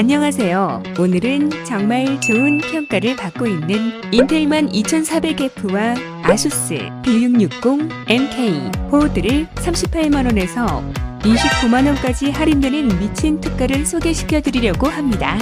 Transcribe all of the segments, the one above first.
안녕하세요. 오늘은 정말 좋은 평가를 받고 있는 인텔만 2400F와 아수스 B660 MK 보드를 38만원에서 29만원까지 할인되는 미친 특가를 소개시켜 드리려고 합니다.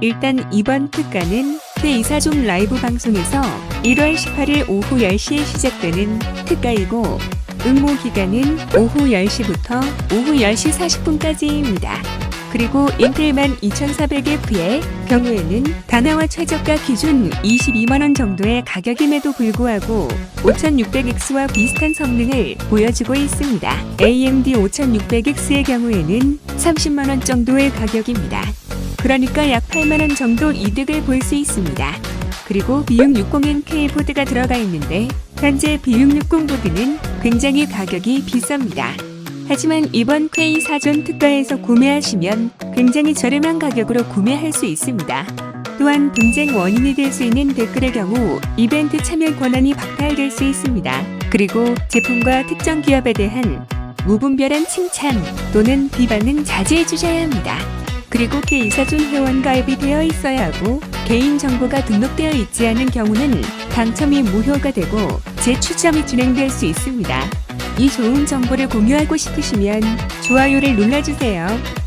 일단 이번 특가는 K24종 라이브 방송에서 1월 18일 오후 10시에 시작되는 특가이고 응모 기간은 오후 10시부터 오후 10시 40분까지입니다. 그리고 인텔만 2400F의 경우에는 다나와 최저가 기준 22만원 정도의 가격임에도 불구하고 5600X와 비슷한 성능을 보여주고 있습니다. AMD 5600X의 경우에는 30만원 정도의 가격입니다. 그러니까 약 8만원 정도 이득을 볼 수 있습니다. 그리고 B660NK 보드가 들어가 있는데 현재 B660 보드는 굉장히 가격이 비쌉니다. 하지만 이번 K 사전 특가에서 구매하시면 굉장히 저렴한 가격으로 구매할 수 있습니다. 또한 분쟁 원인이 될 수 있는 댓글의 경우 이벤트 참여 권한이 박탈될 수 있습니다. 그리고 제품과 특정 기업에 대한 무분별한 칭찬 또는 비방은 자제해 주셔야 합니다. 그리고 K 사전 회원 가입이 되어 있어야 하고 개인 정보가 등록되어 있지 않은 경우는 당첨이 무효가 되고 재추첨이 진행될 수 있습니다. 이 좋은 정보를 공유하고 싶으시면 좋아요를 눌러주세요.